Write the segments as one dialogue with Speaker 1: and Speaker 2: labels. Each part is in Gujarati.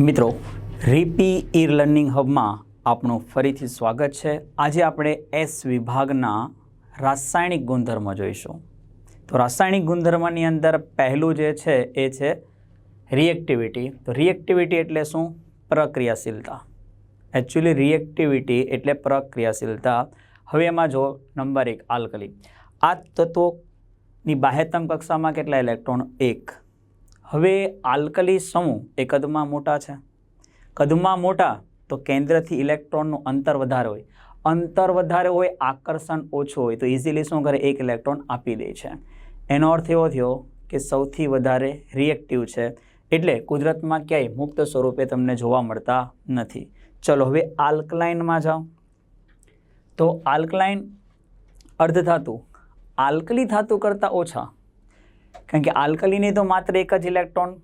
Speaker 1: મિત્રો, રીપી ઈ લર્નિંગ હબમાં આપનું ફરીથી સ્વાગત છે. આજે આપણે એસ વિભાગના રાસાયણિક ગુણધર્મ જોઈશું. તો રાસાયણિક ગુણધર્મની અંદર પહેલું જે છે એ છે રિએક્ટિવિટી તો રિએક્ટિવિટી એટલે શું? પ્રક્રિયાશીલતા. એકચ્યુઅલી રિએક્ટિવિટી એટલે પ્રક્રિયાશીલતા. હવે એમાં જો નંબર એક, આલ્કલી. આ તત્વોની બાહ્યતમ કક્ષામાં કેટલા ઇલેક્ટ્રોન? એક. હવે આલ્કલી સમૂહ એ કદમાં મોટા છે. કદમાં મોટા તો કેન્દ્રથી ઇલેક્ટ્રોનનું અંતર વધારે હોય. અંતર વધારે હોય, આકર્ષણ ઓછું હોય, તો ઇઝીલી શું કરે? એક ઇલેક્ટ્રોન આપી દે છે. એનો અર્થ એવો થયો કે સૌથી વધારે રિએક્ટિવ છે. એટલે કુદરતમાં ક્યાંય મુક્ત સ્વરૂપે તમને જોવા મળતા નથી. ચલો, હવે આલ્કલાઇનમાં જાઓ. તો આલ્કલાઇન અર્ધધાતુ આલ્કલી ધાતુ કરતાં ઓછા. કારણ કે આલ્કલીને તો માત્ર એક જ ઇલેક્ટ્રોન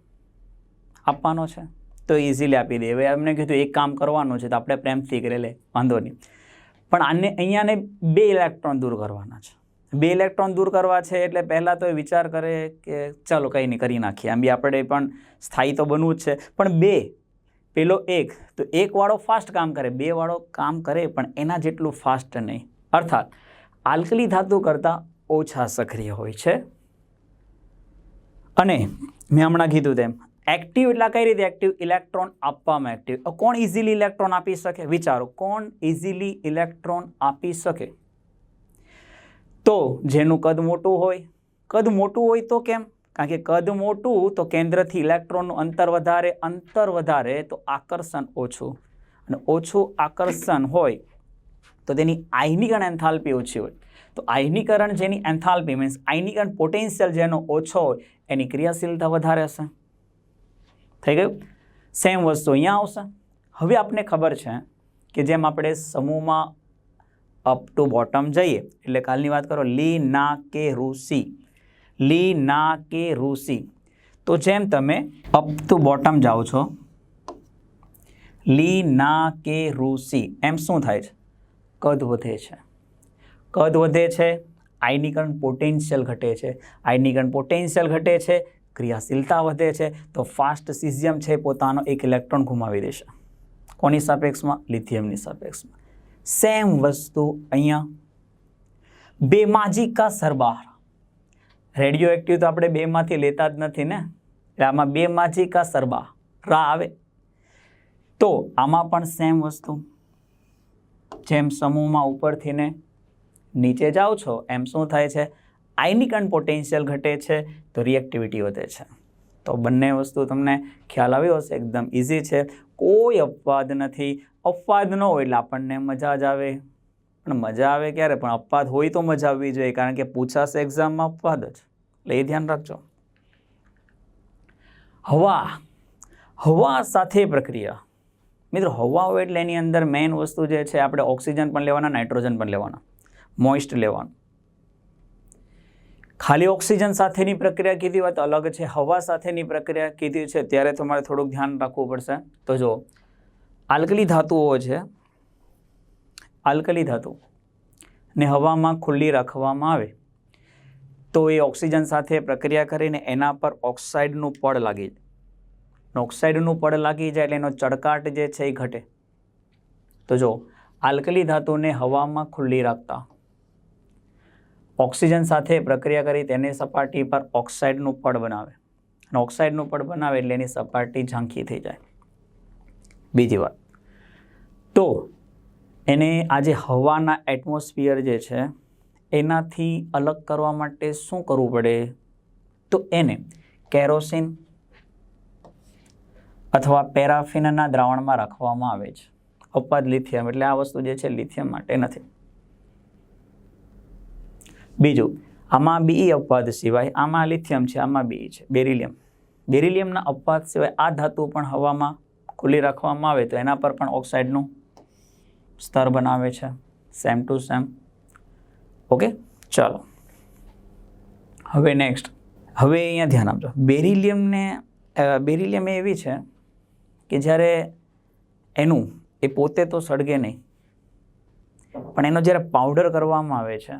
Speaker 1: આપવાનો છે. તો ઇઝીલી આપી દે. હવે એમને કીધું, એક કામ કરવાનું છે તો આપણે પ્રેમથી કરી લે. વાંધો નહીં. પણ આને, અહીંયાને બે ઇલેક્ટ્રોન દૂર કરવાના છે. બે ઇલેક્ટ્રોન દૂર કરવા છે એટલે પહેલાં તો એ વિચાર કરે કે, ચાલો, કંઈ નહીં, કરી નાખીએ. આમ બી આપણે પણ સ્થાયી તો બનવું જ છે. પણ બે, પેલો એક, તો એકવાળો ફાસ્ટ કામ કરે બેવાળો કામ કરે, પણ એના જેટલું ફાસ્ટ નહીં. અર્થાત, આલ્કલી ધાતુ કરતાં ઓછા સક્રિય હોય છે. અને મેં હમણાં કીધું તેમ એક્ટિવ એટલે કઈ રીતે એક્ટિવ ઇલેક્ટ્રોન આપવામાં એક્ટિવ કોણ ઇઝીલી ઇલેક્ટ્રોન આપી શકે? વિચારો, કોણ ઇઝીલી ઇલેક્ટ્રોન આપી શકે? તો જેનું કદ મોટું હોય? કદ મોટું હોય તો કેમ? કારણ કે કદ મોટું તો કેન્દ્રથી ઇલેક્ટ્રોનનું અંતર વધારે અંતર વધારે તો આકર્ષણ ઓછું. અને ઓછું આકર્ષણ હોય તો તેની આયનીકરણ એન્થાલ્પી ઓછી હોય. તો આયનીકરણ જેની એન્થાલ્પી મીન્સ આયનીકરણ પોટેન્શિયલ જેનો ઓછો હોય, એની ક્રિયાશીલતા વધારે હશે. થઈ ગયું? સેમ વસ્તુ અહીંયા આવશે. હવે આપને ખબર છે કે જેમ આપણે સમૂહમાં અપ ટુ બોટમ જઈએ, એટલે કાલની વાત કરો, લી, ના, કે રૂસી લી, ના, કે રૂસી તો જેમ તમે અપ ટુ બોટમ જાઓ છો, લી, ના, કે રૂસી એમ શું થાય છે? કદ વધે છે. કદ વધે છે આયનીકરણ પોટેન્શિયલ ઘટે છે. આયનીકરણ પોટેન્શિયલ ઘટે છે, ક્રિયાશીલતા વધે છે, તો ફાસ્ટ સિઝિયમ છે પોતાનો એક ઇલેક્ટ્રોન ગુમાવી દેશે. કોની સાપેક્ષમાં? લિથિયમની સાપેક્ષમાં. સેમ વસ્તુ અહીંયા. બેમાજી કા સરબાર. રેડિયો એક્ટિવ તો આપણે બેમાંથી લેતા જ નથી ને? એટલે આમાં બેમાજી કા સરબા રા આવે. તો આમાં પણ સેમ વસ્તુ. જેમ સમૂહમાં ઉપરથી ને નીચે જાઓ છો, એમ શું થાય છે? આયનીકરણ પોટેન્શિયલ ઘટે છે તો રિએક્ટિવિટી વધે છે. તો બંને વસ્તુ તમને ખ્યાલ આવ્યો હશે, એકદમ ઇઝી છે. કોઈ અપવાદ નથી. અપવાદ ન હોય એટલે આપણને મજા જ આવે. પણ મજા આવે ક્યારે? પણ અપવાદ હોય તો મજા આવવી જોઈએ, કારણ કે પૂછાશે એક્ઝામમાં અપવાદ જ. એટલે એ ધ્યાન રાખજો. હવા. હવા સાથે પ્રક્રિયા. મિત્રો, હવા હોય એટલે એની અંદર મેઇન વસ્તુ જે છે, આપણે ઓક્સિજન પણ લેવાના, નાઇટ્રોજન પણ લેવાના. મોઇસ્ટ લેવાનું. ખાલી ઓક્સિજન સાથેની પ્રક્રિયા કીધી વાત અલગ છે, હવા સાથેની પ્રક્રિયા કીધી છે, ત્યારે તમારે થોડુંક ધ્યાન રાખવું પડશે. તો જો આલ્કલી ધાતુઓ છે, આલ્કલી ધાતુ ને હવામાં ખુલ્લી રાખવામાં આવે. તો એ ઓક્સિજન સાથે પ્રક્રિયા કરીને એના પર ઓક્સાઇડનું પડ લાગી જાય. ઓક્સાઇડનું પડ લાગી જાય એટલે એનો ચડકાટ જે છે એ ઘટે. તો જો આલ્કલી ધાતુને હવામાં ખુલ્લી રાખતા. ઓક્સિજન સાથે પ્રક્રિયા કરી તેની સપાટી પર ઓક્સાઇડનું પડ બનાવે. અને ઓક્સાઇડનું પડ બનાવે એટલે એની સપાટી ઝાંખી થઈ જાય. બીજી વાત. તો એને આજે હવાના એટમોસ્ફિયર જે છે, એનાથી અલગ કરવા માટે શું કરવું પડે? તો એને કેરોસીન અથવા પેરાફિનના દ્રાવણમાં રાખવામાં આવે છે. અપવાદ લિથિયમ, એટલે આ વસ્તુ જે છે લિથિયમ માટે નથી. બીજું, આમાં બી અપવાદ સિવાય આમાં લિથિયમ છે, આમાં બી છે, બેરિલિયમ. બેરિલિયમના અપવાદ સિવાય આ ધાતુ પણ હવામાં ખુલ્લી રાખવામાં આવે તો એના પર પણ ઓક્સાઇડનું સ્તર બનાવે છે, સેમ ટુ સેમ. ઓકે, ચાલો. હવે નેક્સ્ટ, હવે અહીંયા ધ્યાન આપજો. બેરિલિયમને બેરિલિયમ એવી છે કે જ્યારે એનું, એ પોતે તો સળગે નહીં. પણ એનો જ્યારે પાવડર કરવામાં આવે છે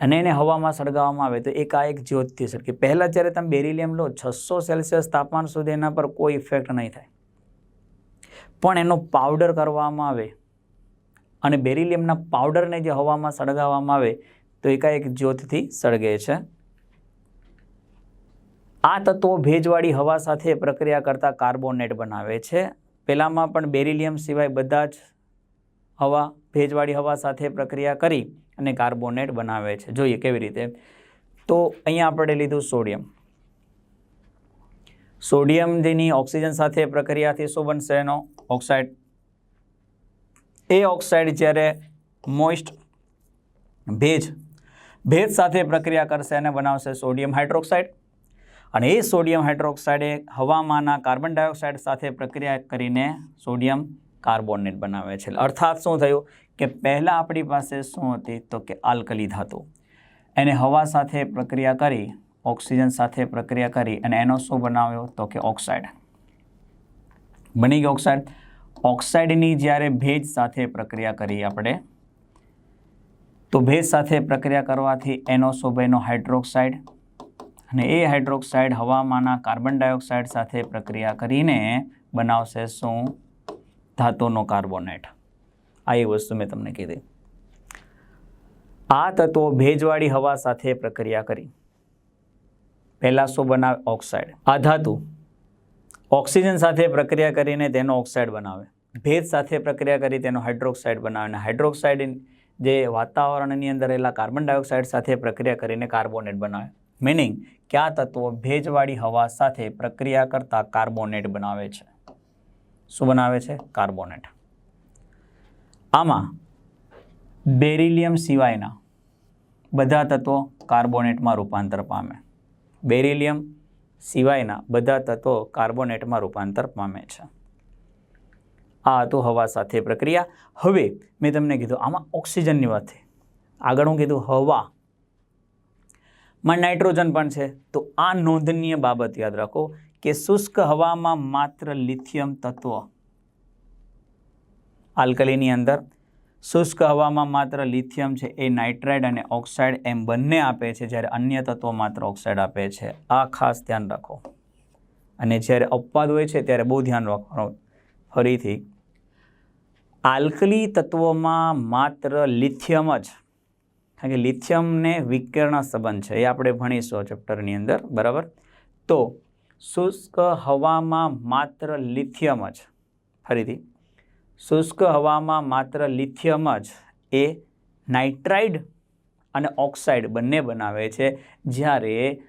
Speaker 1: અને એને હવામાં સળગાવવામાં આવે તો એકાએક જ્યોતથી સળગે. પહેલાં જ્યારે તમે બેરિલિયમ લો, છસો સેલ્સિયસ તાપમાન સુધી એના પર કોઈ ઇફેક્ટ નહીં થાય. પણ એનો પાવડર કરવામાં આવે અને બેરિલિયમના પાવડરને જે હવામાં સળગાવવામાં આવે તો એકાએક જ્યોતથી સળગે છે. આ તત્વો ભેજવાળી હવા સાથે પ્રક્રિયા કરતા કાર્બોનેટ બનાવે છે. પહેલાંમાં પણ બેરિલિયમ સિવાય બધા જ હવા, ભેજવાળી હવા સાથે પ્રક્રિયા કરી અને કાર્બોનેટ બનાવે છે. જોઈએ કેવી રીતે? તો અહીંયા આપણે લીધું સોડિયમ. સોડિયમ જેની ઓક્સિજન સાથે પ્રક્રિયાથી શું બનશે એનો? ઓક્સાઇડ. એ ઓક્સાઇડ જ્યારે મોઇસ્ટ ભેજ ભેજ સાથે પ્રક્રિયા કરશે અને બનાવશે સોડિયમ હાઇડ્રોક્સાઇડ. અને એ સોડિયમ હાઇડ્રોક્સાઇડે હવામાંના કાર્બન ડાયોક્સાઇડ સાથે પ્રક્રિયા કરીને સોડિયમ કાર્બોનેટ બનાવે છે. અર્થાત શું થયું? કે પહેલાં આપણી પાસે શું હતી? તો કે આલ્કલી ધાતુ. એને હવા સાથે પ્રક્રિયા કરી, ઓક્સિજન સાથે પ્રક્રિયા કરી અને એનો શું બનાવ્યો? તો કે ઓક્સાઇડ. બની ગયો ઓક્સાઇડ. ઓક્સાઇડની જ્યારે ભેજ સાથે પ્રક્રિયા કરી આપણે, તો ભેજ સાથે પ્રક્રિયા કરવાથી એનો શું બન્યો? હાઇડ્રોક્સાઇડ. અને એ હાઇડ્રોક્સાઇડ હવામાંના કાર્બન ડાયોક્સાઇડ સાથે પ્રક્રિયા કરીને બનાવશે શું? ધાતુનો કાર્બોનેટ. આ એ વસ્તુ મેં તમને કીધી. આ તત્વો ભેજવાળી હવા સાથે પ્રક્રિયા કરી. પહેલાં શું બનાવે? ઓક્સાઇડ. આ ધાતુ ઓક્સિજન સાથે પ્રક્રિયા કરીને તેનો ઓક્સાઇડ બનાવે. ભેજ સાથે પ્રક્રિયા કરી તેનો હાઇડ્રોક્સાઇડ બનાવે અને હાઇડ્રોક્સાઇડ જે વાતાવરણની અંદર રહેલા કાર્બન ડાયોક્સાઇડ સાથે પ્રક્રિયા કરીને કાર્બોનેટ બનાવે. મિનિંગ કે આ તત્વો ભેજવાળી હવા સાથે પ્રક્રિયા કરતા કાર્બોનેટ બનાવે છે. શું બનાવે છે? કાર્બોનેટ. આમાં બેરિલિયમ સિવાયના બધા તત્વો કાર્બોનેટમાં રૂપાંતર પામે. બેરિલિયમ સિવાયના બધા તત્વો કાર્બોનેટમાં રૂપાંતર પામે છે. આ હતું હવા સાથે પ્રક્રિયા. હવે મેં તમને કીધું આમાં ઓક્સિજનની વાત આગળ હું કીધું હવા. માં નાઇટ્રોજન પણ છે. તો આ નોંધનીય બાબત યાદ રાખો કે શુષ્ક હવામાં માત્ર લિથિયમ તત્વ આલ્કલીની અંદર. શુષ્ક હવામાં માત્ર લિથિયમ છે, એ નાઇટ્રાઇડ અને ઓક્સાઇડ એમ બંને આપે છે, જ્યારે અન્ય તત્વો માત્ર ઓક્સાઇડ આપે છે. આ ખાસ ધ્યાન રાખો. અને જ્યારે અપવાદ હોય છે, ત્યારે બહુ ધ્યાન રાખવાનું. ફરીથી, આલ્કલી તત્વોમાં માત્ર લિથિયમ જ, કારણ કે લિથિયમને વિકર્ણ સંબંધ છે, એ આપણે ભણીશું ચેપ્ટરની અંદર, બરાબર? તો, શુષ્ક હવામાં માત્ર લિથિયમ જ. ફરીથી શુષ્ક હવામાં માત્ર લિથિયમ જ એ નાઇટ્રાઇડ અને ઓક્સાઇડ બંને બનાવે છે. જ્યારે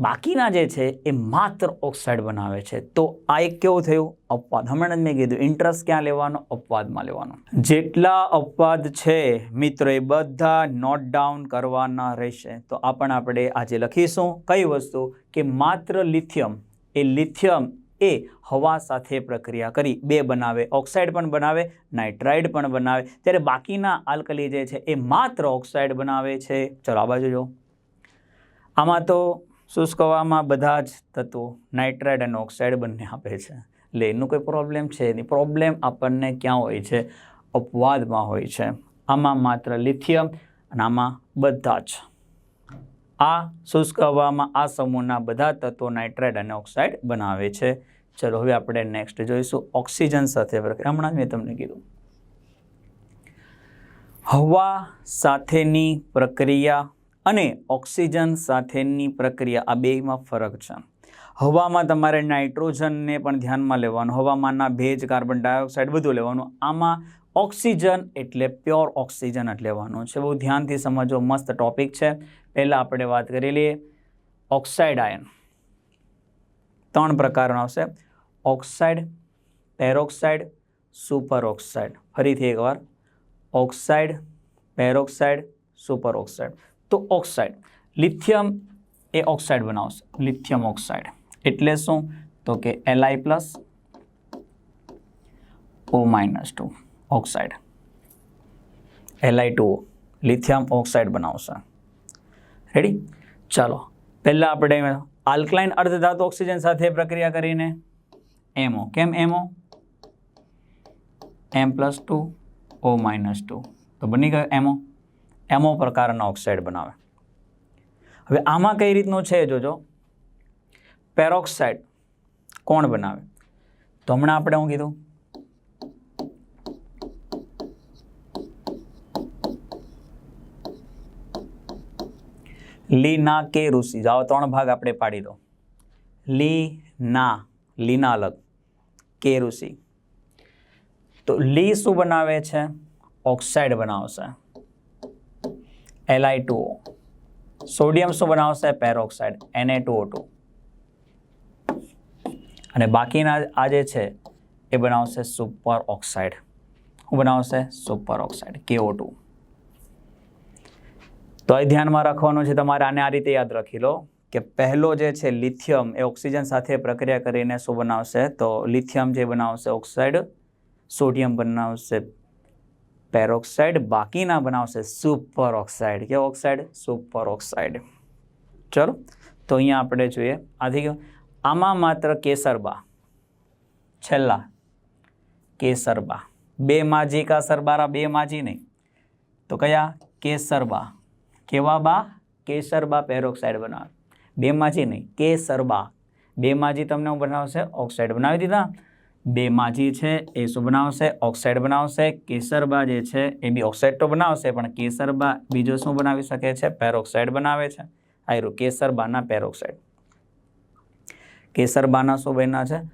Speaker 1: બાકીના જે છે એ માત્ર ઓક્સાઇડ બનાવે છે. તો આ એક કેવું થયું? અપવાદ. હમણાં જ મેં કીધું ઇન્ટરેસ્ટ ક્યાં લેવાનો? અપવાદમાં લેવાનો. જેટલા અપવાદ છે મિત્રો, એ બધા નોટ ડાઉન કરવાના રહેશે. તો આ પણ આપણે આજે લખીશું કઈ વસ્તુ? કે માત્ર લિથિયમ એ લિથિયમ એ હવા સાથે પ્રક્રિયા કરી. બે બનાવે, ઓક્સાઇડ પણ બનાવે, નાઇટ્રાઇડ પણ બનાવે. ત્યારે બાકીના આલ્કલી જે છે એ માત્ર ઓક્સાઇડ બનાવે છે. ચલો આ બાજુ જો આમાં તો શુષ્ક હવામાં બધા જ તત્વો, નાઇટ્રાઇડ અને ઓક્સાઇડ બંને આપે છે. એટલે એનું કોઈ પ્રોબ્લેમ છે નહીં. પ્રોબ્લેમ આપણને ક્યાં હોય છે? અપવાદમાં હોય છે. આમાં માત્ર લિથિયમ અને આમાં બધા જ. આ શુષ્ક હવામાં આ સમૂહના બધા તત્વો નાઇટ્રાઇડ અને ઓક્સાઇડ બનાવે છે. ચલો, હવે આપણે નેક્સ્ટ જોઈશું. ઓક્સિજન સાથે પ્રક્રિયા હમણાં મેં તમને કીધું. હવા સાથેની પ્રક્રિયા અને ઓક્સિજન સાથેની પ્રક્રિયા આ બેમાં ફરક છે. હવામાં તમારે નાઇટ્રોજનને પણ ધ્યાનમાં લેવાનું. હવામાનના ભેજ, કાર્બન ડાયોક્સાઇડ બધું લેવાનું. આમાં ઓક્સિજન એટલે પ્યોર ઓક્સિજન જ લેવાનું છે. બહુ ધ્યાનથી સમજો, મસ્ત ટોપિક છે. પહેલાં આપણે વાત કરી લઈએ ઓક્સાઇડ આયન. ત્રણ પ્રકારનો આવશે. ઓક્સાઇડ, પેરોક્સાઇડ સુપર ઓક્સાઇડ ફરીથી એકવાર. ઓક્સાઇડ, પેરોક્સાઇડ સુપર ઓક્સાઇડ તો ઓક્સાઇડ, લિથિયમ એ ઓક્સાઇડ બનાવશે. Lithium oxide. એટલે શું? તો કે LI plus O minus two oxide. LI two lithium oxide બનાવશે. રેડી ચાલો. પહેલાં આપણે આલ્કલાઇન અર્ધધાતુ ઓક્સિજન સાથે પ્રક્રિયા કરીને એમઓ કેમ MO M plus two O minus two તો બની ગયો એમઓ એમો પ્રકારના ઓક્સાઇડ બનાવે. હવે આમાં કઈ રીતનું છે જોજો? પેરોક્સાઇડ કોણ બનાવે? તો હમણાં આપણે હું કીધું? લી ના કે ઋષિ જાઓ ત્રણ ભાગ આપણે પાડી દો. લી ના લીના અલગ કે ઋષિ તો લી શું બનાવે છે? ઓક્સાઇડ બનાવશે. એલઆઈ ટુ સોડિયમ શું બનાવશે? પેરોક્સાઇડ. એને ટુ ટુ. અને બાકીના આ જે છે, એ બનાવશે સુપર ઓક્સાઇડ. શું બનાવશે? Super oxide. KO two. તો એ ધ્યાનમાં રાખવાનું છે તમારે આને આ રીતે યાદ રાખી લો. કે પહેલો જે છે લિથિયમ એ ઓક્સિજન સાથે પ્રક્રિયા કરીને શું બનાવશે? તો લિથિયમ જે બનાવશે ઓક્સાઇડ, સોડિયમ બનાવશે પેરોક્સાઇડ, બાકીના બનાવશે સુપર ઓક્સાઇડ કે ઓક્સાઇડ? સુપર ઓક્સાઇડ ચલો, તો અહીંયા આપણે જોઈએ. આથી આમાં માત્ર કેસરબા, છેલ્લા કેસરબા. બે માજી કા સરબારા? બે માજી નહીં. તો કયા? કેસરબા. કેવા બા? કેસરબા પેરોક્સાઇડ બનાવે. બે માજી નહીં કેસરબા બે માજી તમને હું બનાવશે, ઓક્સાઇડ બનાવી દીધા. બે માજી છે, એ શું બનાવશે? ઓક્સાઇડ બનાવશે. કેસરબા જે છે, એ બી ઓક્સાઇડ તો બનાવશે, પણ કેસરબા બીજો શું બનાવી શકે છે? પેરોક્સાઇડ બનાવે છે. આયરું કેસરબાના પેરોક્સાઇડ. કેસરબાના શું બન્યા છે?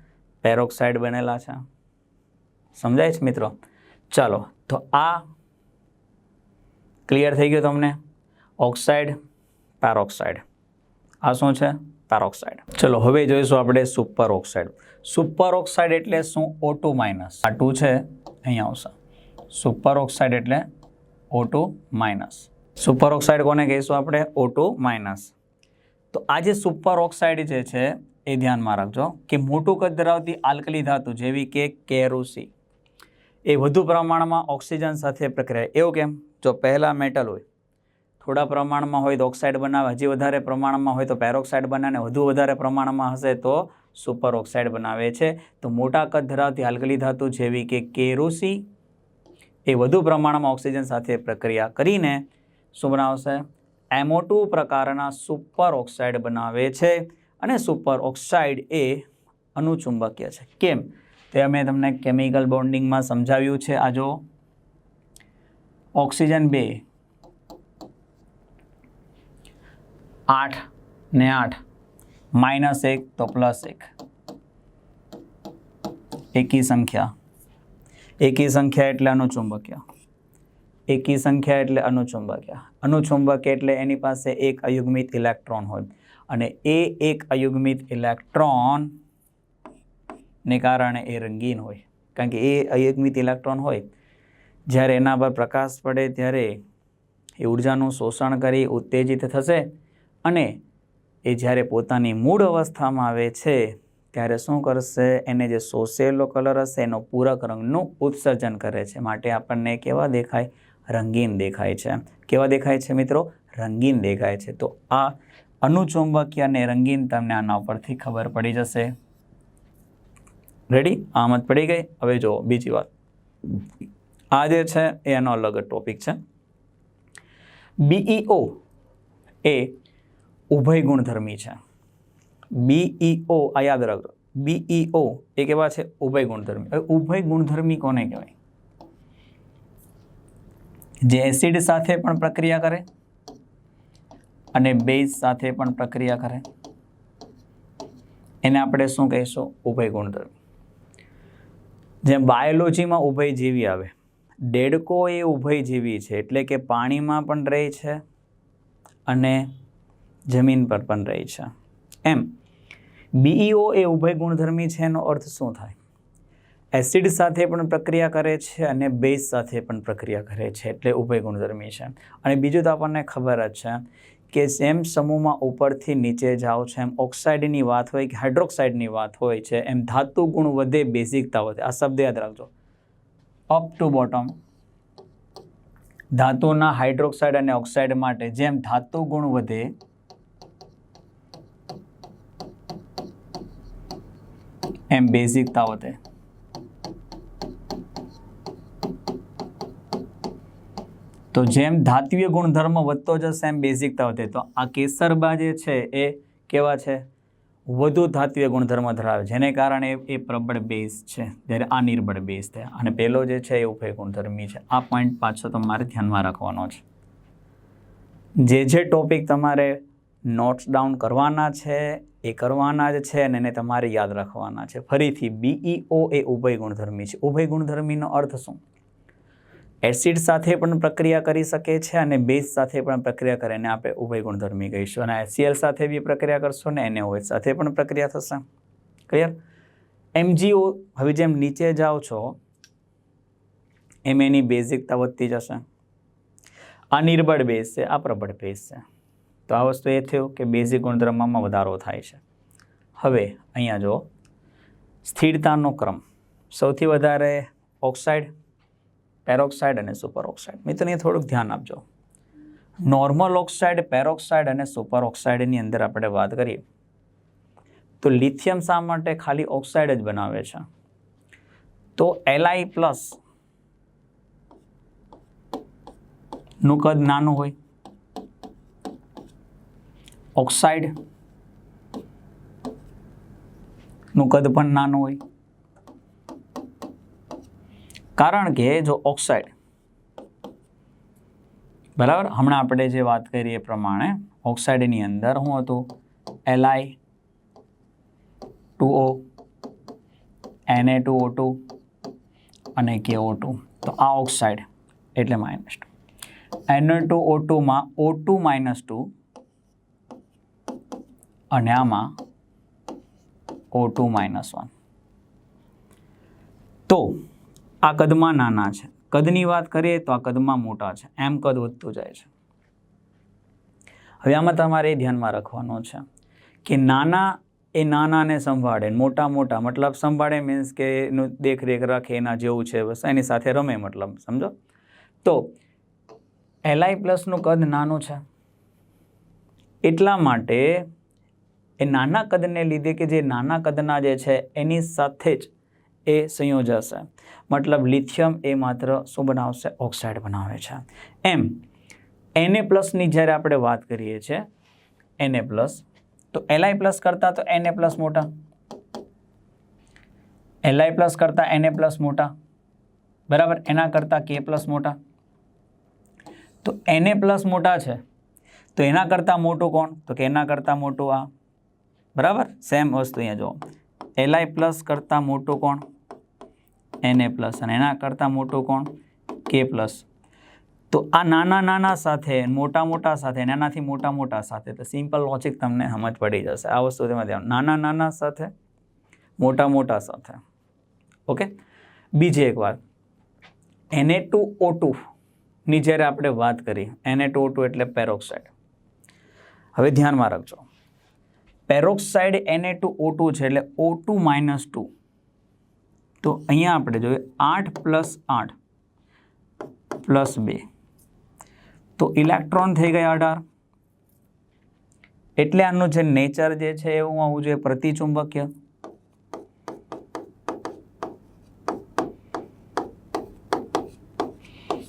Speaker 1: પેરોક્સાઇડ બનેલા છે. સમજાય છે મિત્રો? ચાલો, તો આ ક્લિયર થઈ ગયું તમને? Oxide, peroxide. આ શું છે? પેરોક્સાઇડ. ચલો, હવે જોઈશું આપણે સુપર ઓક્સાઇડ સુપર ઓક્સાઇડ એટલે શું? ઓ ટુ માઇનસ આ ટુ છે અહીં આવશે. સુપર ઓક્સાઇડ એટલે O two minus super oxide કોને કહીશું આપણે? ઓ ટુ માઇનસ તો આ જે સુપર ઓક્સાઇડ જે છે, એ ધ્યાનમાં રાખજો કે મોટું કદ ધરાવતી આલ્કલી ધાતુ જેવી કે કેરોસી એ વધુ પ્રમાણમાં ઓક્સિજન સાથે પ્રક્રિયા. એવું કેમ? જો પહેલાં મેટલ હોય થોડા પ્રમાણમાં હોય તો ઓક્સાઇડ બનાવે, હજી વધારે પ્રમાણમાં હોય તો પેરોક્સાઇડ બનાવે વધુ વધારે પ્રમાણમાં હશે તો સુપર ઓક્સાઇડ બનાવે છે. તો મોટા કદ ધરાવતી આલ્કલી ધાતુ જેવી કે કેરોસી એ વધુ પ્રમાણમાં ઓક્સિજન સાથે પ્રક્રિયા કરીને શું બનાવશે? એમો ટુ પ્રકારના સુપર ઓક્સાઇડ બનાવે છે અને સુપર ઓક્સાઇડ એ અનુચુંબકીય છે. કેમ? તે અમે તમને કેમિકલ બોન્ડિંગમાં સમજાવ્યું છે. આ જો ઓક્સિજન બે આઠ ને આઠ. માઇનસ એક તો પ્લસ એક. એકી સંખ્યા. એકી સંખ્યા એટલે અનુચુંબકીય. એકી સંખ્યા એટલે અનુચુંબકીય. અનુચુંબક એટલે એની પાસે એક અયુગ્મિત ઇલેક્ટ્રોન હોય. અને એ એક અયુગ્મિત ઇલેક્ટ્રોન ને કારણે એ રંગીન હોય. કારણ કે એ અયુગ્મિત ઇલેક્ટ્રોન હોય. જ્યારે એના પર પ્રકાશ પડે ત્યારે એ ઉર્જાનું શોષણ કરી ઉત્તેજિત થશે. અને એ જ્યારે પોતાની મૂળ અવસ્થામાં આવે છે, ત્યારે શું કરશે? એને જે શોષેલો કલર હશે, એનો પૂરક રંગનું ઉત્સર્જન કરે છે. માટે આપણને કેવા દેખાય? રંગીન દેખાય છે. કેવા દેખાય છે મિત્રો? રંગીન દેખાય છે. તો આ અનુચુંબકીય અને રંગીન તમને આના ઉપરથી ખબર પડી જશે. રેડી આમત પડી ગઈ? હવે જો બીજી વાત. આ જે છે એનો અલગ ટોપિક છે. બીઈઓ એ ઉભય ગુણધર્મી છે. બીઈઓ આ યાદ રાખજો. બીઈઓ એ કેવા છે? ઉભય ગુણધર્મી. હવે ઉભય ગુણધર્મી કોને કહેવાય? જે એસિડ સાથે પણ પ્રક્રિયા કરે અને બેઝ સાથે પણ પ્રક્રિયા કરે. એને આપણે શું કહીશું? ઉભય ગુણધર્મી. જેમ બાયોલોજીમાં ઉભય જીવી આવે દેડકો એ ઉભય જીવી છે, એટલે કે પાણીમાં પણ રહે છે અને જમીન પર પણ રહે છે. એમ બીઈઓ એ ઉભય ગુણધર્મી છે એનો અર્થ શું થાય? એસિડ સાથે પણ પ્રક્રિયા કરે છે અને બેઝ સાથે પણ પ્રક્રિયા કરે છે એટલે ઉભય ગુણધર્મી છે. અને બીજું તો આપણને ખબર જ છે કે જેમ સમૂહમાં ઉપરથી નીચે જાઓ છે, એમ ઓક્સાઇડની વાત હોય કે હાઇડ્રોક્સાઇડની વાત હોય છે, એમ ધાતુ ગુણ વધે, બેઝિકતા વધે. આ શબ્દ યાદ રાખજો. અપ ટુ બોટમ ધાતુના હાઇડ્રોક્સાઇડ અને ઓક્સાઇડ માટે જેમ ધાતુ ગુણ વધે એમ બેઝિક તાવતે તો જેમ ધાત્વીય ગુણધર્મ વધતો જશે, એમ બેઝિકતા વધે તો આ કેસરબા જે છે, એ કેવા છે? વધુ ધાત્વીય ગુણધર્મ ધરાવે જેને કારણે એ પ્રબળ બેઝ છે. જ્યારે આ નિર્બળ બેઝ થાય અને પહેલો જે છે, એ ઉભય ગુણધર્મી છે. આ પોઈન્ટ પાછો તમારે ધ્યાનમાં રાખવાનો છે. જે જે ટોપિક તમારે નોટ્સ ડાઉન કરવાના છે, એ કરવાના જ છે અને એને તમારે યાદ રાખવાના છે. ફરીથી બીઈઓ એ ઉભય ગુણધર્મી છે. ઉભય ગુણધર્મીનો અર્થ શું? એસિડ સાથે પણ પ્રક્રિયા કરી શકે છે અને બેઝ સાથે પણ પ્રક્રિયા કરીને આપણે ઉભય ગુણધર્મી કહીશું. અને એસીએલ સાથે બી પ્રક્રિયા કરશો ને એનએઓએચ સાથે પણ પ્રક્રિયા થશે. ક્લિયર એમજીઓ હવે જેમ નીચે જાઓ છો, એમ એની બેઝિકતા વધતી જશે. આ નિર્બળ બેઝ છે આ પ્રબળ બેઝ છે. તો આ વસ્તુ એ થયું કે બેઝિક ગુણધર્મમાં વધારો થાય છે. હવે અહીંયા જો સ્થિરતાનો ક્રમ. સૌથી વધારે ઓક્સાઇડ પેરોક્સાઇડ અને સુપર ઓક્સાઇડ મિત્રો, અહીંયા થોડુંક ધ્યાન આપજો. નોર્મલ ઓક્સાઇડ પેરોક્સાઇડ અને સુપર ઓક્સાઇડની અંદર આપણે વાત કરીએ. તો લિથિયમ શા માટે ખાલી ઓક્સાઇડ જ બનાવે છે? તો એલઆઈ પ્લસનું કદ નાનું હોય. ઓક્સાઇડનું કદ પણ નાનું હોય. કારણ કે જો ઓક્સાઇડ બરાબર? હમણાં આપણે જે વાત કરી એ પ્રમાણે ઓક્સાઇડની અંદર શું હતું? એલઆઈ ટુ ઓ એને ટુ ઓ ટુ અને કે ઓ ટુ. તો આ ઓક્સાઇડ એટલે માઇનસ ટુ એને ટુ ઓ ટુમાં ઓ ટુ માઇનસ ટુ અને આમાં ઓ ટુ માઇનસ વન તો આ કદમાં નાના છે. કદની વાત કરીએ તો આ કદમાં મોટા છે. એમ કદ વધતું જાય છે. હવે આમાં તમારે ધ્યાનમાં રાખવાનું છે કે નાના એ નાનાને સંભાળે, મોટા મોટા મતલબ સંભાળે મીન્સ કે એનું દેખરેખ રાખે, એના જેવું છે, બસ એની સાથે રમે મતલબ, સમજો? તો એલઆઈ પ્લસનું કદ નાનું છે. એટલા માટે એ નાના કદને લીધે કે જે નાના કદના જે છે, એની સાથે જ એ સંયોજાશે. મતલબ લિથિયમ એ માત્ર શું બનાવશે? ઓક્સાઇડ બનાવે છે. એમ એને પ્લસની જ્યારે આપણે વાત કરીએ છીએ એને પ્લસ તો એલઆઈ પ્લસ કરતાં તો એને પ્લસ મોટા? એલઆઈ પ્લસ કરતાં એને પ્લસ મોટા? બરાબર? એના કરતાં કે પ્લસ મોટા? તો એને પ્લસ મોટા છે. તો એના કરતાં મોટું કોણ? તો કે એના કરતાં મોટું આ બરાબર? સેમ વસ્તુ અહીંયા જુઓ. એલઆઈ પ્લસ કરતાં મોટું કોણ? એને પ્લસ અને એના કરતાં મોટું કોણ? કે પ્લસ તો આ નાના નાના સાથે, મોટા મોટા સાથે, નાનાથી મોટા મોટા સાથે, તો સિમ્પલ લોજિક તમને સમજ પડી જશે. આ વસ્તુ તેમાં ધ્યાન નાના નાના સાથે, મોટા મોટા સાથે. ઓકે બીજી એક વાત. એને ટુ ઓ ટુની જ્યારે આપણે વાત કરી એને ટુ એટલે પેરોક્સાઇડ હવે ધ્યાનમાં રાખજો. પેરોક્સાઇડ એને ટુ ઓ ટુ છે એટલે ઓ ટુ માઇનસ ટુ. તો અહીંયા આપણે જોઈએ આઠ પ્લસ આઠ પ્લસ બે. તો ઇલેક્ટ્રોન થઈ ગયા અઢાર. એટલે આનું જે નેચર જે છે એવું આવવું જોઈએ પ્રતિચુંબકીય.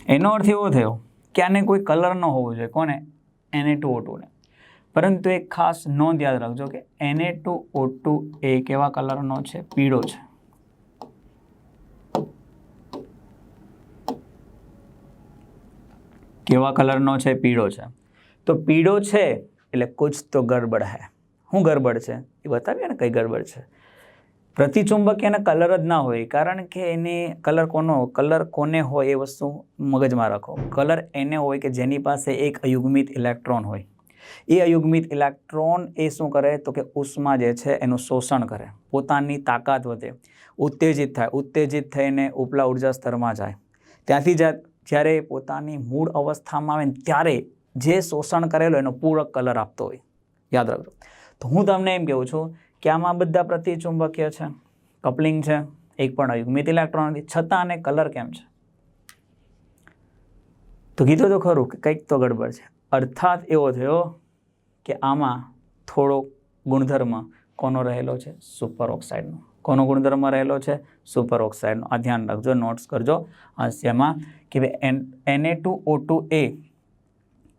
Speaker 1: એનો અર્થ એવો થયો કે આને કોઈ કલર ન હોવો જોઈએ. કોને? એને ટુ ઓટુને ટુને. પરંતુ એક ખાસ નોંધ યાદ રાખજો કે એને ટુ ઓ ટુ એ કેવા કલરનો છે? પીળો છે. કેવા કલરનો છે? પીળો છે. તો પીળો છે એટલે કુછ તો ગડબડ હે. શું ગડબડ છે? એ બતાવીએ ને કઈ ગડબડ છે. પ્રતિચુંબક એના કલર જ ના હોય, કારણ કે એને કલર કોનો, કલર કોને હોય એ વસ્તુ મગજમાં રાખો. કલર એને હોય કે જેની પાસે એક અયુગ્મિત ઇલેક્ટ્રોન હોય. એ અયુગ્મિત ઇલેક્ટ્રોન એ શું કરે? તો કે ઉષ્મા જે છે એનું શોષણ કરે. પોતાની તાકાત વધે. ઉત્તેજિત થાય. ઉત્તેજિત થઈને ઉપલા ઊર્જા સ્તરમાં જાય. ત્યાંથી જ્યારે પોતાની મૂળ અવસ્થામાં આવે ને ત્યારે જે શોષણ કરેલો એનો પૂરક કલર આપતો હોય. યાદ રાખજો. તો હું તમને એમ કહું છું કે આમાં બધા પ્રતિચુંબકીય છે. કપલિંગ છે. એક પણ અયુગ્મિત ઇલેક્ટ્રોન નથી છતાં આને કલર કેમ છે? તો કીધું તો ખરું કે કંઈક તો ગડબડ છે. અર્થાત એવો થયો કે આમાં થોડો ગુણધર્મ કોનો રહેલો છે? સુપર ઓક્સાઇડનો. કોનો ગુણધર્મ રહેલો છે? સુપર ઓક્સાઇડનો. આ ધ્યાન રાખજો, નોટ્સ કરજો. હાસ્યમાં કે ભાઈ એને ટુ ઓ ટુ એ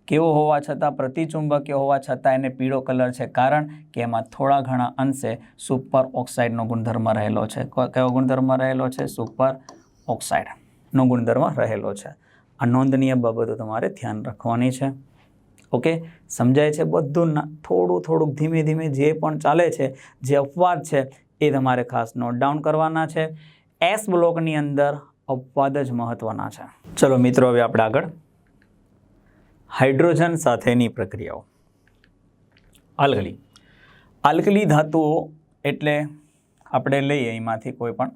Speaker 1: કેવો હોવા છતાં, પ્રતિચુંબકીય હોવા છતાં એને પીળો કલર છે. કારણ કે એમાં થોડા ઘણા અંશે સુપર ઓક્સાઇડનો ગુણધર્મ રહેલો છે. કયો ગુણધર્મ રહેલો છે? સુપર ઓક્સાઇડનો ગુણધર્મ રહેલો છે. આ નોંધનીય બાબતો તમારે ધ્યાન રાખવાની છે. ઓકે? સમજાય છે બધું? થોડું, થોડુંક ધીમે ધીમે જે પણ ચાલે છે, જે અપવાદ છે, એ તમારે ખાસ નોટ ડાઉન કરવાના છે. એસ બ્લોકની અંદર અપવાદ જ મહત્વના છે. ચલો મિત્રો, હવે આપણે આગળ. હાઇડ્રોજન સાથેની પ્રક્રિયાઓ. આલ્કલી. આલ્કલી ધાતુઓ એટલે આપણે લઈએ એમાંથી કોઈ પણ.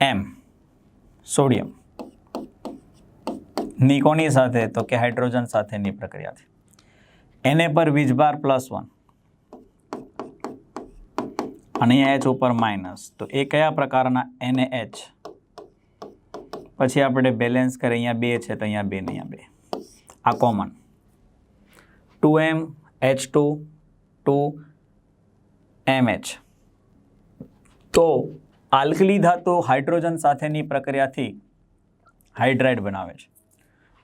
Speaker 1: એમ સોડિયમ. નિકોની સાથે, તો કે હાઇડ્રોજન સાથેની પ્રક્રિયાથી એને પર વીજભાર પ્લસ વન અને એચ ઉપર માઇનસ તો એ કયા પ્રકારના એને એચ પછી આપણે બેલેન્સ કરીએ, અહીંયા બે છે, તો અહીંયા બે ને અહીંયા બે. આ common two M H two two M H તો આલ્કલી ધાતુ હાઇડ્રોજન સાથેની પ્રક્રિયાથી હાઇડ્રાઇડ બનાવે છે.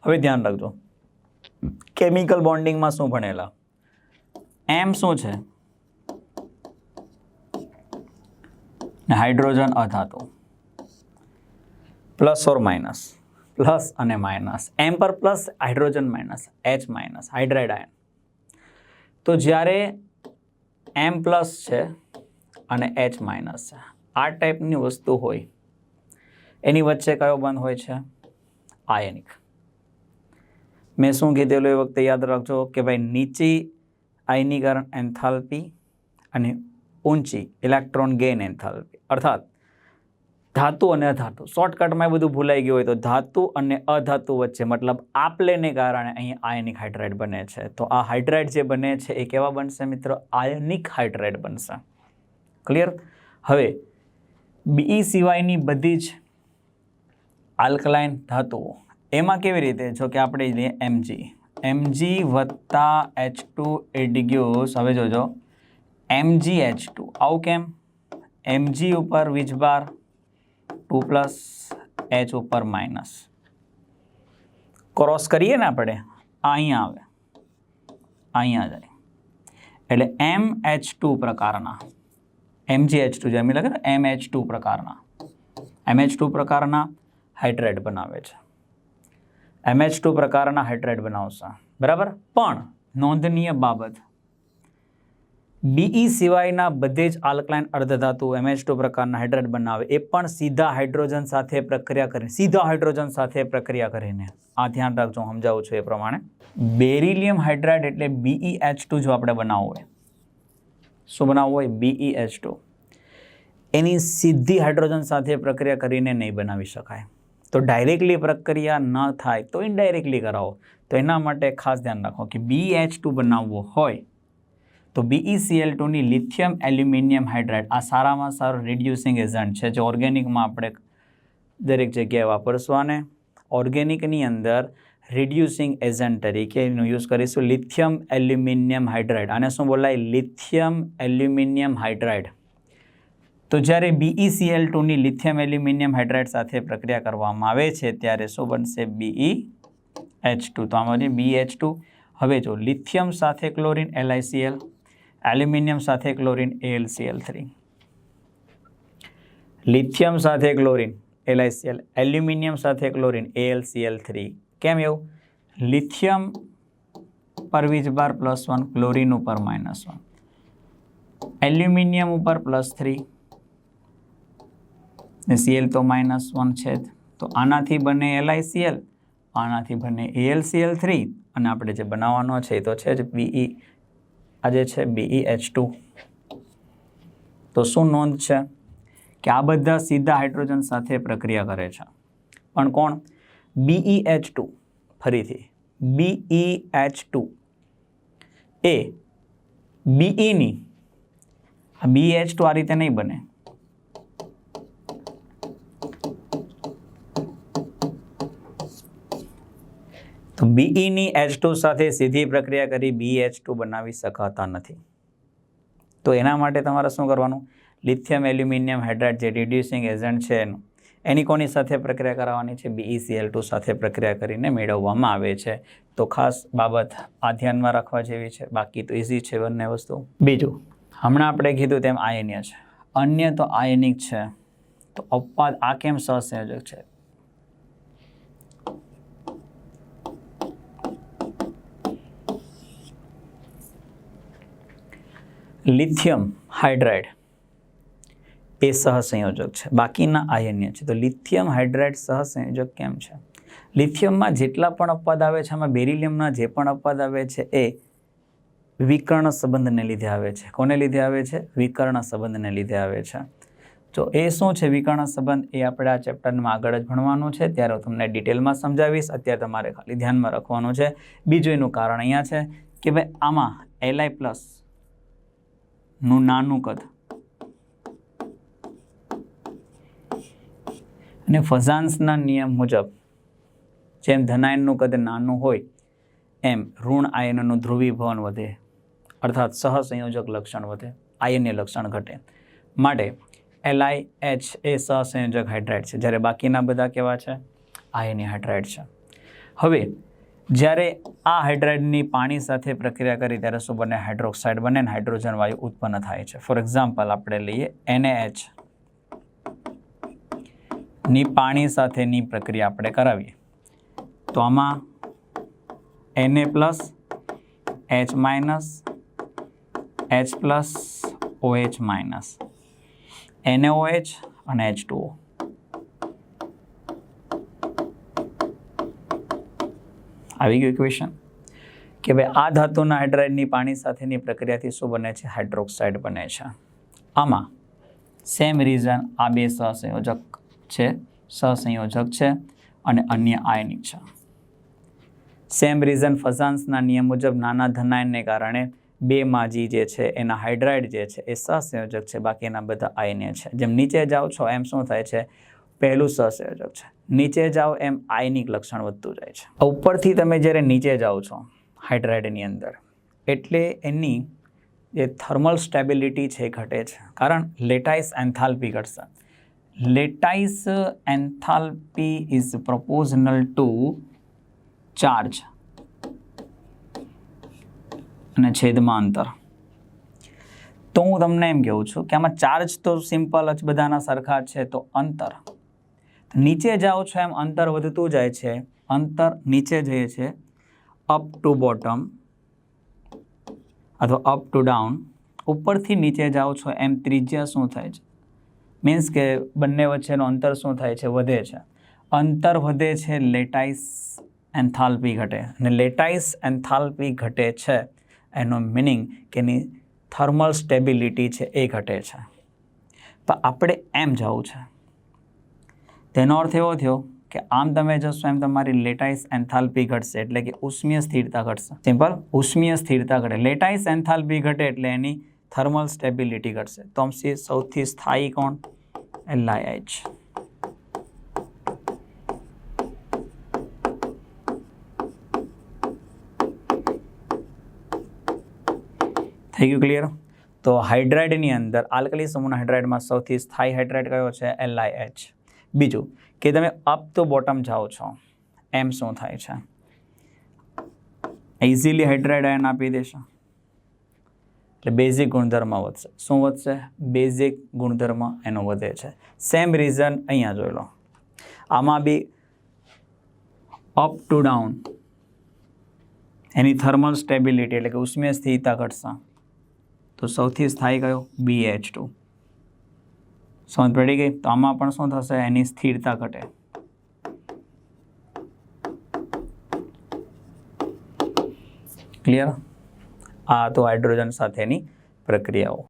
Speaker 1: હવે ધ્યાન રાખજો. કેમિકલ બોન્ડિંગમાં શું ભણેલા? એમ શું છે? હાઇડ્રોજન અધાતુ. પ્લસ ઓર માઇનસ પ્લસ અને માઇનસ એમ પર plus hydrogen minus H minus hydride ion તો જ્યારે એમ પ્લસ છે અને એચ માઇનસ છે, આ ટાઈપની વસ્તુ હોય, એની વચ્ચે કયો બંધ હોય છે? આયનિક મેં શું કીધેલું એ વખતે યાદ રાખજો કે ભાઈ નીચી આયનીકરણ એન્થાલ્પી અને ઊંચી ઇલેક્ટ્રોન ગેઇન એન્થાલ્પી. અર્થાત ધાતુ અને અધાતુ. શોર્ટકટમાં એ બધું ભૂલાઈ ગયું હોય તો ધાતુ અને અધાતુ વચ્ચે મતલબ આપલેને કારણે અહીં આયનિક હાઇડ્રાઇડ બને છે. તો આ હાઇડ્રાઇડ જે બને છે એ કેવા બનશે મિત્રો? આયનિક હાઇડ્રાઇડ બનશે. ક્લિયર હવે બીઈ સિવાયની બધી જ આલ્કલાઇન ધાતુઓ એમાં કેવી રીતે? જો કે આપણે લઈએ એમજી એમજી વત્તા એચ ટુ એડિગ્યુસ હવે જોજો. એમજી એચ ટુ આવું કેમ? એમજી ઉપર વીજબાર ટુ પ્લસ એચ ઉપર માઇનસ ક્રોસ કરીએ ને આપણે? અહીંયા આવે. અહીંયા જાય. એટલે એમ એચ ટુ પ્રકારના. એમજી એચ ટુ જેમ લખે ને એમ એચ ટુ પ્રકારના. એમ એચ ટુ પ્રકારના હાઇડ્રેટ બનાવે છે. એમ એચ ટુ પ્રકારના હાઇડ્રેટ બનાવશે. બરાબર? પણ નોંધનીય બાબત. બીઈ સિવાયના બધે જ આલ્કલાઇન અર્ધધાતુ એમએચ ટુ પ્રકારના હાઇડ્રેટ બનાવે, એ પણ સીધા હાઇડ્રોજન સાથે પ્રક્રિયા કરીને, સીધા હાઇડ્રોજન સાથે પ્રક્રિયા કરીને. આ ધ્યાન રાખજો, હું સમજાવું છું એ પ્રમાણે. બેરિલિયમ હાઇડ્રાઇડ એટલે બીઈ એચ ટુ જો આપણે બનાવવું હોય. શું બનાવવું હોય? બીઈ એચ ટુ એની સીધી હાઇડ્રોજન સાથે પ્રક્રિયા કરીને નહીં બનાવી શકાય. તો ડાયરેક્ટલી પ્રક્રિયા ન થાય તો ઇનડાયરેક્ટલી કરાવો. તો એના માટે ખાસ ધ્યાન રાખો કે બી એચ ટુ બનાવવો હોય તો બીઈસીએલ ટુની લિથિયમ એલ્યુમિનિયમ હાઇડ્રાઇડ આ સારામાં સારો રિડ્યુસિંગ એજન્ટ છે જે ઓર્ગેનિકમાં આપણે દરેક જગ્યાએ વાપરશું અને ઓર્ગેનિકની અંદર રિડ્યુસિંગ એજન્ટ તરીકે એનો યુઝ કરીશું લિથિયમ એલ્યુમિનિયમ હાઇડ્રાઇડ આને શું બોલાય? લિથિયમ એલ્યુમિનિયમ હાઇડ્રાઇડ તો જ્યારે બીઈસીએલ ટુની લિથિયમ એલ્યુમિનિયમ હાઇડ્રાઇડ સાથે પ્રક્રિયા કરવામાં આવે છે, ત્યારે શું બનશે? બીઈ એચ ટુ તો આમાંથી બી એચ ટુ હવે જો લિથિયમ સાથે ક્લોરિન એલઆઈસીએલ એલ્યુમિનિયમ સાથે ક્લોરિન એલસીએલ થ્રી લિથિયમ સાથે ક્લોરિન એલઆઈસીએલ એલ્યુમિનિયમ સાથે ક્લોરિન એલસીએલ થ્રી કેમ એવું? લિથિયમ પર વીજભાર પ્લસ વન ક્લોરિન ઉપર માઇનસ વન એલ્યુમિનિયમ ઉપર પ્લસ થ્રી ને સીએલ તો માઇનસ વન છે જ. તો આનાથી બને એલઆઈસીએલ આનાથી બને એલસીએલ થ્રી અને આપણે જે બનાવવાનો છે એ તો છે જ બીઈ આ જે છે બીઈ એચ ટુ તો શું નોંધ છે? કે આ બધા સીધા હાઇડ્રોજન સાથે પ્રક્રિયા કરે છે. પણ કોણ? બીઈ એચ ટુ ફરીથી. બીઈ એચ ટુ એ બીઈની બી એચ ટુ આ રીતે નહીં બને. તો બીઈની એચ ટુ સાથે સીધી પ્રક્રિયા કરી બી એચ ટુ બનાવી શકાતા નથી. તો એના માટે તમારે શું કરવાનું? લિથિયમ, એલ્યુમિનિયમ હાઇડ્રાઇડ જે રિડ્યુસિંગ એજન્ટ છે એનું, એની કોની સાથે પ્રક્રિયા કરાવવાની છે? બીઈસીએલ ટુ સાથે પ્રક્રિયા કરીને મેળવવામાં આવે છે. તો ખાસ બાબત આ ધ્યાનમાં રાખવા જેવી છે. બાકી તો ઇઝી છે બંને વસ્તુ. બીજું, હમણાં આપણે કીધું તેમ આયનીય છે. અન્ય તો આયનિક છે. તો અપવાદ આ કેમ સહસંયોજક છે? લિથિયમ હાઇડ્રાઇડ એ સહસંયોજક છે. બાકીના આયન્ય છે. તો લિથિયમ હાઇડ્રાઇડ સહસંયોજક કેમ છે? લિથિયમમાં જેટલા પણ અપવાદ આવે છે, આમાં બેરિલિયમના જે પણ અપવાદ આવે છે, એ વિકર્ણ સંબંધને લીધે આવે છે. કોને લીધે આવે છે? વિકર્ણ સંબંધને લીધે આવે છે. તો એ શું છે વિકર્ણ સંબંધ? એ આપણે આ ચેપ્ટરમાં આગળ જ ભણવાનું છે. ત્યારે હું તમને ડિટેલમાં સમજાવીશ. અત્યારે તમારે ખાલી ધ્યાનમાં રાખવાનું છે. બીજું એનું કારણ અહીંયા છે કે ભાઈ આમાં એલઆઈ પ્લસ નું નાનું કદ. અને ફઝાન્સના નિયમ મુજબ જેમ ધનાયનનું કદ નાનું હોય, એમ ઋણ આયનનું ધ્રુવીભવન વધે. અર્થાત સહસંયોજક લક્ષણ વધે આયન્ય લક્ષણ ઘટે. માટે એલઆઈ એચ એ સહસંયોજક હાઇડ્રાઇડ છે. જ્યારે બાકીના બધા કેવા છે? આયની હાઇડ્રાઇડ છે. હવે જ્યારે આ હાઇડ્રાઇડની પાણી સાથે પ્રક્રિયા કરી ત્યારે શું બને હાઇડ્રોક્સાઇડ બને અને હાઇડ્રોજન વાયુ ઉત્પન્ન થાય છે. ફોર એક્ઝામ્પલ આપણે લઈએ એનએએચની પાણી સાથેની પ્રક્રિયા આપણે કરાવીએ. તો આમાં એને plus H minus H plus OH minus NAOH અને એચ ટુઓ આવી ગયું ઇક્વેશન કે ભાઈ આ ધાતુના હાઇડ્રાઇડની પાણી સાથેની પ્રક્રિયાથી શું બને છે? હાઇડ્રોક્સાઇડ બને છે. આમાં સેમ રીઝન આ બે સહસંયોજક છે. સહસંયોજક છે અને અન્ય આયનિક છે. સેમ રીઝન ફઝાન્સના નિયમ મુજબ નાના ધનાયનને કારણે બે માજી જે છે, એના હાઇડ્રાઇડ જે છે, એ સહસંયોજક છે. બાકીના બધા આયન્ય છે. જેમ નીચે જાઓ છો, એમ શું થાય છે? પહેલું સહસંયોજક છે. નીચે જાઓ એમ આયનિક લક્ષણ વધતું જાય છે. ઉપરથી તમે જ્યારે નીચે જાઓ છો, હાઇડ્રાઇડની અંદર, એટલે એની જે થર્મલ સ્ટેબિલિટી છે ઘટે છે. કારણ લેટાઇસ એન્થાલ્પી ઘટશે. Lattice enthalpy is proportional to charge અને છેદમાં અંતર. તો હું તમને એમ કહું છું કે આમાં ચાર્જ તો સિમ્પલ જ બધાના સરખા છે, તો અંતર નીચે જાઓ છો એમ અંતર વધતું જાય છે. અંતર નીચે જઈએ છે. અપ ટુ બોટમ અથવા અપ ટુ ડાઉન ઉપરથી નીચે જાઓ છો એમ ત્રિજ્યા શું થાય છે? મીન્સ કે બંને વચ્ચેનું અંતર શું થાય છે? વધે છે. અંતર વધે છે લેટાઇસ એન્થાલ્પી ઘટે. અને લેટાઇસ એન્થાલ્પી ઘટે છે. એનો મિનિંગ કે એની થર્મલ સ્ટેબિલિટી છે એ ઘટે છે. તો આપણે એમ જવું છે. તેનો અર્થ એવો થયો કે આમ તમે જશો એમ તમારી લેટાઇસ એન્થાલ્પી ઘટશે, એટલે કે ઉષ્મીય સ્થિરતા ઘટશે. સિમ્પલ ઉષ્મીય સ્થિરતા ઘટે. લેટાઇસ એન્થાલ્પી ઘટે એટલે એની થર્મલ સ્ટેબિલિટી ઘટશે. તો આમ સૌથી સ્થાયી કોણ? એલઆઈએચ થઈ ગયું ક્લિયર તો હાઇડ્રાઇડની અંદર આલ્કલી સમૂહના હાઇડ્રાઇડમાં સૌથી સ્થાયી હાઇડ્રાઇડ કયો છે? એલઆઈએચ બીજું કે તમે અપ તો બોટમ જાઓ છો. એમ શું થાય છે? ઇઝીલી હાઇડ્રાઇડ આયન આપી દેશે. એટલે બેઝિક ગુણધર્મ વધશે. શું વધશે? બેઝિક ગુણધર્મ એનો વધે છે. સેમ રીઝન અહીંયા જોઈ લો. આમાં બી અપ ટુ ડાઉન એની થર્મલ સ્ટેબિલિટી એટલે કે ઉષ્મીય સ્થિરતા ઘટશે. તો સૌથી સ્થાયી કયો? બી એચ ટુ સમજ પડી ગઈ. તો આમાં પણ શું થશે? એની સ્થિરતા ઘટે. ક્લિયર આ તો હાઇડ્રોજન સાથેની પ્રક્રિયાઓ.